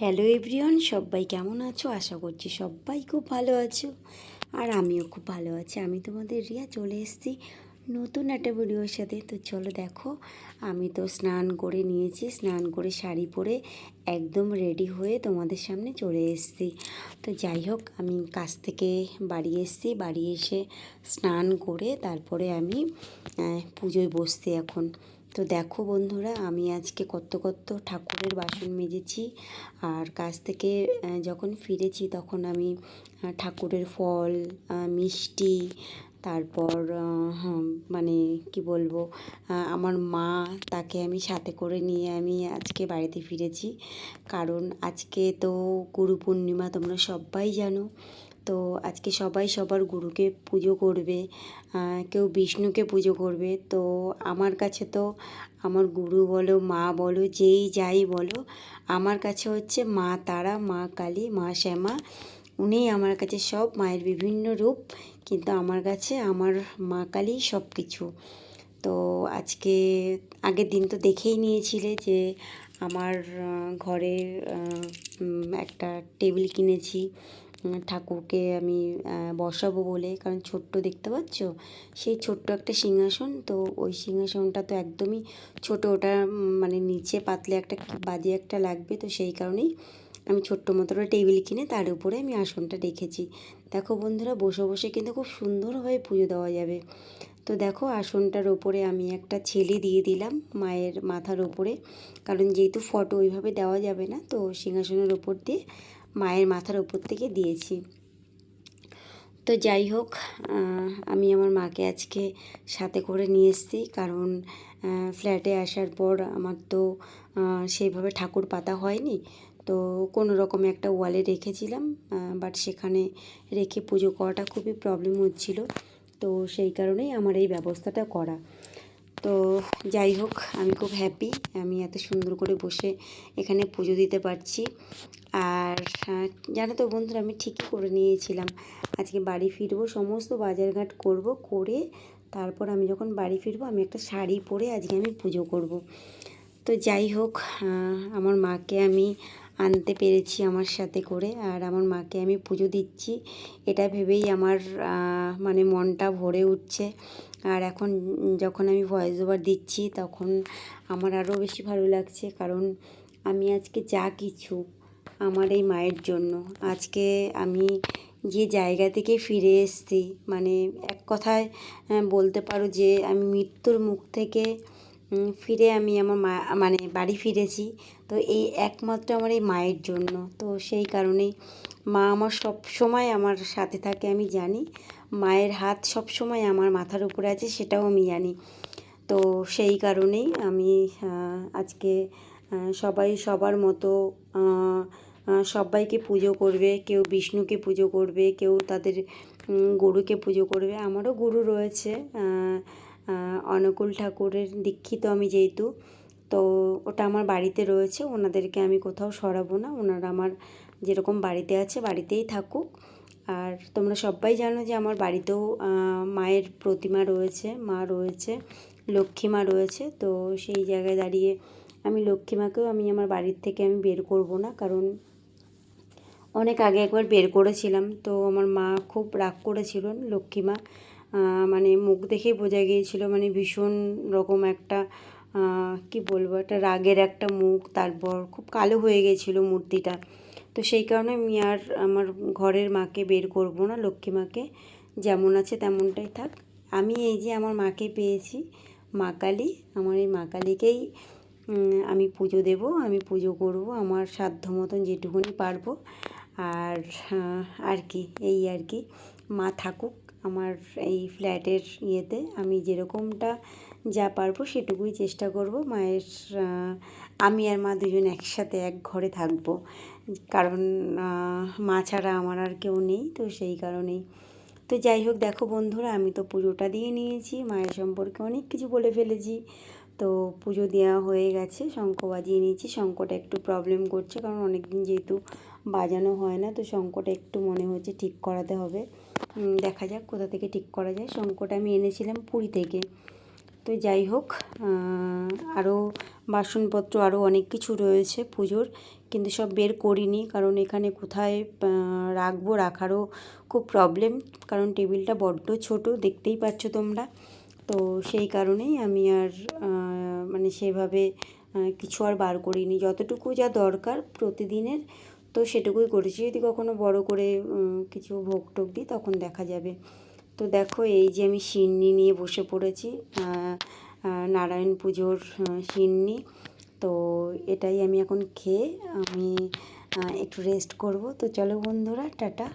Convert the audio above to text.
Hello everyone সবাই কেমন আছো? আশা করছি সবাই খুব ভালো আছো আর আমিও খুব ভালো আছি। আমি তোমাদের রিয়া চলে এসেছি নতুন একটা ভিডিওর সাথে। তো চলো দেখো, আমি তো স্নান করে নিয়েছি। স্নান করে শাড়ি পরে একদম রেডি হয়ে তোমাদের সামনে চলে এসেছি। তো যাই হোক, আমি কাছ থেকে বাড়ি এসেছি। বাড়ি এসে স্নান করে তারপরে আমি পুজোয় বসছি এখন। তো দেখো বন্ধুরা, আমি আজকে কত কত ঠাকুরের বাসন মেজেছি। আর কাছ থেকে যখন ফিরেছি তখন আমি ঠাকুরের ফল মিষ্টি, তারপর মানে কি বলব আমার মা তাকে আমি সাথে করে নিয়ে আমি আজকে বাড়িতে ফিরেছি। কারণ আজকে তো গুরু পূর্ণিমা, তোমরা সবাই জানো। তো আজকে সবাই সবার গুরুকে পুজো করবে কেউ বিষ্ণুকে পুজো করবে। তো আমার কাছে তো আমার গুরু বলো, মা বলো, যেই যাই বলো, আমার কাছে হচ্ছে মা তারা, মা কালী, মা শ্যামা। উনিই আমার কাছে সব মায়ের বিভিন্ন রূপ, কিন্তু আমার কাছে আমার মা কালী সব কিছু তো আজকে আগের দিন তো দেখেই নিয়েছিলে যে আমার ঘরে একটা টেবিল কিনেছি। ঠাকুরকে আমি বসাবো বলে। কারণ ছোট্ট দেখতে পাচ্ছ? সেই ছোট্ট একটা সিংহাসন। তো ওই সিংহাসনটা তো একদমই ছোট। ওটা মানে নিচে পাতলে একটা বাজে একটা লাগবে। তো সেই কারণেই আমি ছোট্ট মতো টেবিল কিনে তার উপরে আমি আসনটা রেখেছি। দেখো বন্ধুরা, বসে বসে কিন্তু খুব সুন্দরভাবে পুজো দেওয়া যাবে। তো দেখো, আসনটার ওপরে আমি একটা ছেলে দিয়ে দিলাম মায়ের মাথার ওপরে কারণ যেহেতু ফটো ওইভাবে দেওয়া যাবে না, তো সিংহাসনের ওপর দিয়ে মায়ের মাথার উপর থেকে দিয়েছি। তো যাই হোক আমি আমার মাকে আজকে সাথে করে নিয়ে এসেছি। কারণ ফ্ল্যাটে আসার পর আমার তো সেইভাবে ঠাকুর পাতা হয়নি। তো কোনো রকমে একটা ওয়ালে রেখেছিলাম বাট সেখানে রেখে পুজো করাটা খুবই প্রবলেম হচ্ছিল। তো সেই কারণেই আমার এই ব্যবস্থাটা করা। তো যাই হোক, আমি খুব হ্যাপি আমি এত সুন্দর করে বসে এখানে পুজো দিতে পারছি। আর জানো তো বন্ধুরা, আমি ঠিকই করে নিয়েছিলাম। আজকে বাড়ি ফিরবো, সমস্ত বাজারঘাট করব, করে তারপর আমি যখন বাড়ি ফিরবো, আমি একটা শাড়ি পরে আজকে আমি পুজো করব। তো যাই হোক আমার মাকে আমি আনতে পেরেছি আমার সাথে করে, আর আমার মাকে আমি পুজো দিচ্ছি। এটা ভেবেই আমার মানে মনটা ভরে উঠছে। আর এখন যখন আমি ভয়েস ওভার দিচ্ছি তখন আমার আরও বেশি ভালো লাগছে। কারণ আমি আজকে যা কিছু আমার এই মায়ের জন্য, আজকে আমি যে জায়গা থেকে ফিরে এসছি মানে এক কথায় বলতে পারো যে আমি মৃত্যুর মুখ থেকে ফিরে আমি আমার মা মানে বাড়ি ফিরেছি। তো এই একমাত্র আমার এই মায়ের জন্য। তো সেই কারণেই মা আমার সব সময় আমার সাথে থাকে, আমি জানি। মায়ের হাত সব সময় আমার মাথার উপরে আছে, সেটাও আমি জানি। তো সেই কারণেই আমি আজকে সবাই সবার মতো সবাইকে পুজো করবে। কেউ বিষ্ণুকে পুজো করবে, কেউ তাদের গরুকে পুজো করবে। আমারও গুরু রয়েছে অনুকূল ঠাকুরের দীক্ষিত আমি যেহেতু, তো ওটা আমার বাড়িতে রয়েছে, ওনাদেরকে আমি কোথাও সরাবো না। ওনারা আমার যেরকম বাড়িতে আছে, বাড়িতেই থাকুক। আর তোমরা সবাই জানো যে আমার বাড়িতেও মায়ের প্রতিমা রয়েছে, মা রয়েছে, লক্ষ্মী মা রয়েছে। তো সেই জায়গায় দাঁড়িয়ে আমি লক্ষ্মী মাকেও আমি আমার বাড়ির থেকে আমি বের করব না, কারণ অনেক আগে একবার বের করেছিলাম। তো আমার মা খুব রাগ করেছিল লক্ষ্মী মা। মানে মুখ দেখেই বোঝা গিয়েছিল মানে ভীষণ রকম একটা কি বলব, একটা রাগের একটা মুখ, তারপর খুব কালো হয়ে গেছিল মূর্তিটা। তো সেই কারণে আমি আর আমার ঘরের মাকে বের করব না, লক্ষ্মী মাকে। যেমন আছে তেমনটাই থাক। আমি এই যে আমার মাকে পেয়েছি, মা কালী, আমার এই মা কালীকেই আমি পুজো দেব, আমি পুজো করব, আমার সাধ্য মতন যেটুকুনি পারব। আর আর কি, এই আর কি, মা থাকুক। আমার এই ফ্ল্যাটের ইয়েতে আমি যেরকমটা যা পারব সেটুকুই চেষ্টা করব। মায়ের আমি আর মা দুজন একসাথে এক ঘরে থাকব। কারণ মা ছাড়া আমার আর কেউ নেই, তো সেই কারণেই। তো যাই হোক, দেখো বন্ধুরা, আমি তো পুজোটা দিয়ে নিয়েছি, মায়ের সম্পর্কে অনেক কিছু বলে ফেলেছি। তো পুজো দেওয়া হয়ে গেছে, শঙ্খ বাজিয়ে নিয়েছি। শঙ্খটা একটু প্রবলেম করছে, কারণ অনেক দিন যেহেতু বাজানো হয় না, তো শঙ্খটা একটু মনে হচ্ছে ঠিক করাতে হবে। দেখা যাক কোথা থেকে ঠিক করা যায়। শঙ্খটা আমি এনেছিলাম পুরী থেকে। তো যাই হোক আরও বাসনপত্র আরও অনেক কিছু রয়েছে পুজোর, কিন্তু সব বের করিনি কারণ এখানে কোথায় রাখব, রাখারও খুব প্রবলেম কারণ টেবিলটা বড্ড ছোট, দেখতেই পাচ্ছ তোমরা। তো সেই কারণেই আমি আর মানে সেভাবে কিছু আর বার করিনি। যতটুকু যা দরকার প্রতিদিনের তো সেটুকুই করেছি। যদি কখনো বড় করে কিছু ভোগ টোক দিই, তখন দেখা যাবে। তো দেখো, এই যে আমি সিন্নি নিয়ে বসে পড়েছি নারায়ণ পুজোর সিন্নি। তো এটাই আমি এখন খেয়ে, আমি একটু রেস্ট করব। তো চলো বন্ধুরা, টাটা।